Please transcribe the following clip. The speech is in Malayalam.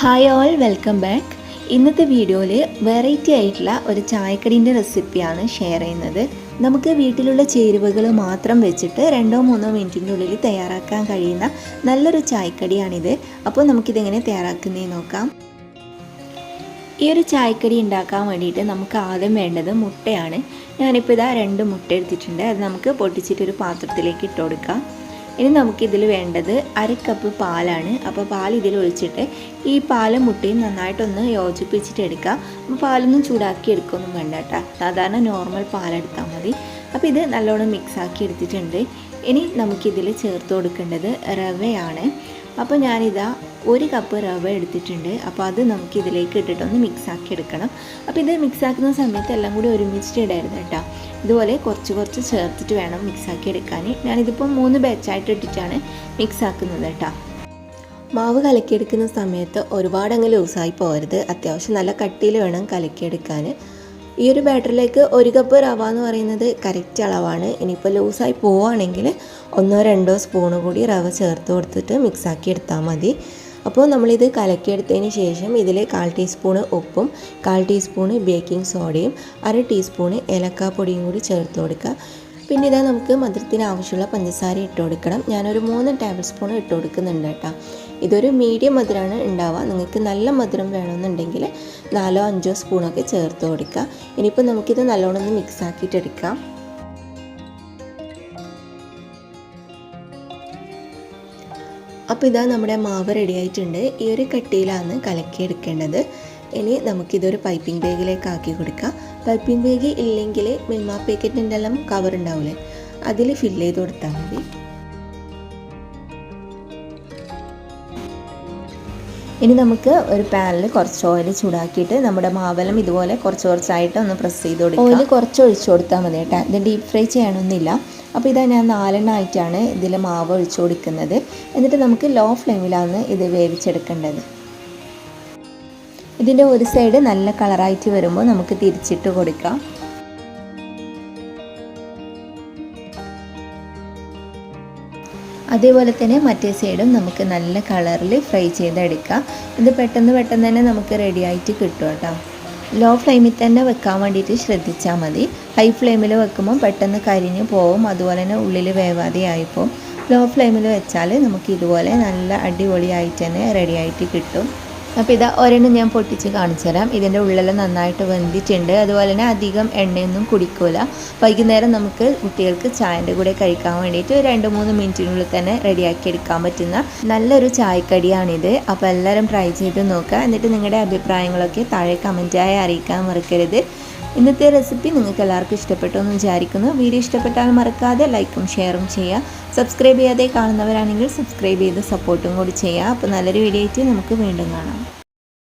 ഹായ് ഓൾ വെൽക്കം ബാക്ക് ഇന്നത്തെ വീഡിയോയിൽ വെറൈറ്റി ആയിട്ടുള്ള ഒരു ചായക്കടീന്റെ റെസിപ്പിയാണ് ഷെയർ ചെയ്യുന്നത്. നമുക്ക് വീട്ടിലുള്ള ചേരുവകൾ മാത്രം വെച്ചിട്ട് രണ്ടോ മൂന്നോ മിനിറ്റിന്റെ ഉള്ളിൽ തയ്യാറാക്കാൻ കഴിയുന്ന നല്ലൊരു ചായക്കടിയാണിത്. അപ്പോൾ നമുക്കിതെങ്ങനെ തയ്യാറാക്കുന്നതെന്ന് നോക്കാം. ഈ ഒരു ചായക്കടി ഉണ്ടാക്കാൻ വേണ്ടിയിട്ട് നമുക്ക് ആദ്യം വേണ്ടത് മുട്ടയാണ്. ഞാനിപ്പോൾ ഇതാ രണ്ട് മുട്ട എടുത്തിട്ടുണ്ട്. അത് നമുക്ക് പൊട്ടിച്ചിട്ടൊരു പാത്രത്തിലേക്ക് ഇട്ട് കൊടുക്കാം. ഇനി നമുക്കിതിൽ വേണ്ടത് അര കപ്പ് പാലാണ്. അപ്പോൾ പാൽ ഇതിൽ ഒഴിച്ചിട്ട് ഈ പാലും മുട്ടയും നന്നായിട്ടൊന്ന് യോജിപ്പിച്ചിട്ട് എടുക്കുക അപ്പോൾ പാലൊന്നും ചൂടാക്കി എടുക്കൊന്നും വേണ്ട കേട്ടോ. സാധാരണ നോർമൽ പാലെടുത്താൽ മതി. അപ്പോൾ ഇത് നല്ലോണം മിക്സാക്കി എടുത്തിട്ടുണ്ട്. ഇനി നമുക്കിതിൽ ചേർത്ത് കൊടുക്കേണ്ടത് റവയാണ്. അപ്പോൾ ഞാനിതാ ഒരു കപ്പ് റവ എടുത്തിട്ടുണ്ട്. അപ്പോൾ അത് നമുക്ക് ഇതിലേക്ക് ഇട്ടിട്ടൊന്ന് മിക്സ് ആക്കി എടുക്കണം. അപ്പോൾ ഇത് മിക്സ് ആക്കുന്ന സമയത്ത് എല്ലാം കൂടി ഒരുമിച്ചിട്ട് ഇടായിരുന്നു കേട്ടോ ഇതുപോലെ കുറച്ച് കുറച്ച് ചേർത്തിട്ട് വേണം മിക്സ് ആക്കി എടുക്കാൻ ഞാനിതിപ്പോൾ മൂന്ന് ബാച്ചായിട്ട് ഇട്ടിട്ടാണ് മിക്സ് ആക്കുന്നത് കേട്ടോ മാവ് കലക്കിയെടുക്കുന്ന സമയത്ത് ഒരുപാട് അങ്ങ് ലൂസായി പോകരുത്. അത്യാവശ്യം നല്ല കട്ടിയിൽ വേണം കലക്കിയെടുക്കാൻ ഈ ഒരു ബാറ്ററിലേക്ക് ഒരു കപ്പ് റവ എന്ന് പറയുന്നത് കറക്റ്റ് അളവാണ്. ഇനിയിപ്പോൾ ലൂസായി പോവുകയാണെങ്കിൽ ഒന്നോ രണ്ടോ സ്പൂണ് കൂടി റവ ചേർത്ത് കൊടുത്തിട്ട് മിക്സാക്കി എടുത്താൽ മതി. അപ്പോൾ നമ്മളിത് കലക്കിയെടുത്തതിന് ശേഷം ഇതിൽ കാൽ ടീസ്പൂണ് ഉപ്പും കാൽ ടീസ്പൂണ് ബേക്കിംഗ് സോഡയും അര ടീസ്പൂണ് ഏലക്കാപ്പൊടിയും കൂടി ചേർത്ത് കൊടുക്കുക. പിന്നെ ഇതാ നമുക്ക് മധുരത്തിന് ആവശ്യമുള്ള പഞ്ചസാര ഇട്ട് കൊടുക്കണം. ഞാനൊരു മൂന്ന് ടേബിൾ സ്പൂൺ ഇട്ട് കൊടുക്കുന്നുണ്ട് കേട്ടോ. ഇതൊരു മീഡിയം മധുരമാണ് ഉണ്ടാവുക. നിങ്ങൾക്ക് നല്ല മധുരം വേണമെന്നുണ്ടെങ്കിൽ നാലോ അഞ്ചോ സ്പൂണൊക്കെ ചേർത്ത് കൊടുക്കുക. ഇനിയിപ്പോൾ നമുക്കിത് നല്ലോണം ഒന്ന് മിക്സ് ആക്കിയിട്ട് എടുക്കാം. അപ്പോൾ ഇതാ നമ്മുടെ മാവ് റെഡി ആയിട്ടുണ്ട്. ഈ ഒരു കട്ടിയിലാണ് കലക്കിയെടുക്കേണ്ടത്. ഇനി നമുക്കിതൊരു പൈപ്പിംഗ് ബാഗിലേക്ക് ആക്കി കൊടുക്കാം. പൈപ്പിംഗ് ബാഗ് ഇല്ലെങ്കിൽ മിൽമ പാക്കറ്റിന്റെ എല്ലാം കവർ ഉണ്ടാവില്ലേ അതിൽ ഫില്ല് ചെയ്ത് കൊടുത്താൽ മതി. ഇനി നമുക്ക് ഒരു പാനിൽ കുറച്ച് ഓയിൽ ചൂടാക്കിയിട്ട് നമ്മുടെ മാവലം ഇതുപോലെ കുറച്ച് കുറച്ചായിട്ട് ഒന്ന് പ്രസ് ചെയ്ത് കൊടുക്കുക ഓയിൽ കുറച്ച് ഒഴിച്ചു കൊടുത്താൽ മതി കേട്ടോ. ഇത് ഡീപ്പ് ഫ്രൈ ചെയ്യണമെന്നില്ല അപ്പോൾ ഇതാ ഞാൻ നാലെണ്ണ ആയിട്ടാണ് ഇതിൽ മാവ് ഒഴിച്ചു കൊടുക്കുന്നത്. എന്നിട്ട് നമുക്ക് ലോ ഫ്ലെയിമിലാണ് ഇത് വേവിച്ചെടുക്കേണ്ടത്. ഇതിന്റെ ഒരു സൈഡ് നല്ല കളറായിട്ട് വരുമ്പോൾ നമുക്ക് തിരിച്ചിട്ട് കൊടുക്കാം. അതേപോലെ തന്നെ മറ്റേ സൈഡും നമുക്ക് നല്ല കളറിൽ ഫ്രൈ ചെയ്തെടുക്കാം. ഇത് പെട്ടെന്ന് പെട്ടെന്ന് തന്നെ നമുക്ക് റെഡിയായിട്ട് കിട്ടും കേട്ടോ. ലോ ഫ്ലെയിമിൽ തന്നെ വെക്കാൻ വേണ്ടിയിട്ട് ശ്രദ്ധിച്ചാൽ മതി. ഹൈ ഫ്ലെയിമിൽ വെക്കുമ്പോൾ പെട്ടെന്ന് കരിഞ്ഞ് പോവും. അതുപോലെ തന്നെ ഉള്ളിൽ വേവാതെ ആയിപ്പോവും. ലോ ഫ്ലെയിമിൽ വെച്ചാൽ നമുക്ക് ഇതുപോലെ നല്ല അടിപൊളിയായിട്ട് തന്നെ റെഡിയായിട്ട് കിട്ടും. അപ്പോൾ ഇതാ ഒരെണ്ണം ഞാൻ പൊട്ടിച്ച് കാണിച്ചു തരാം. ഇതിന്റെ ഉള്ളിലെല്ലാം നന്നായിട്ട് വെന്തിട്ടുണ്ട്. അതുപോലെ തന്നെ അധികം എണ്ണയൊന്നും കുടിക്കില്ല വൈകുന്നേരം നമുക്ക് കുട്ടികൾക്ക് ചായന്റെ കൂടെ കഴിക്കാൻ വേണ്ടിയിട്ട് രണ്ട് മൂന്ന് മിനിറ്റിനുള്ളിൽ തന്നെ റെഡിയാക്കി എടുക്കാൻ പറ്റുന്ന നല്ലൊരു ചായക്കടിയാണിത്. അപ്പോൾ എല്ലാവരും ട്രൈ ചെയ്ത് നോക്കുക. എന്നിട്ട് നിങ്ങളുടെ അഭിപ്രായങ്ങളൊക്കെ താഴെ കമന്റായി അറിയിക്കാൻ മറക്കരുത്. ഇന്നത്തെ റെസിപ്പി നിങ്ങൾക്ക് എല്ലാവർക്കും ഇഷ്ടപ്പെട്ടു എന്ന് വിചാരിക്കുന്നു. വീഡിയോ ഇഷ്ടപ്പെട്ടാൽ മറക്കാതെ ലൈക്കും ഷെയറും ചെയ്യുക. സബ്സ്ക്രൈബ് ചെയ്യാതെ കാണുന്നവരാണെങ്കിൽ സബ്സ്ക്രൈബ് ചെയ്ത് സപ്പോർട്ടും കൂടി ചെയ്യുക. അപ്പോൾ നല്ലൊരു വീഡിയോ ആയിട്ട് നമുക്ക് വീണ്ടും കാണാം.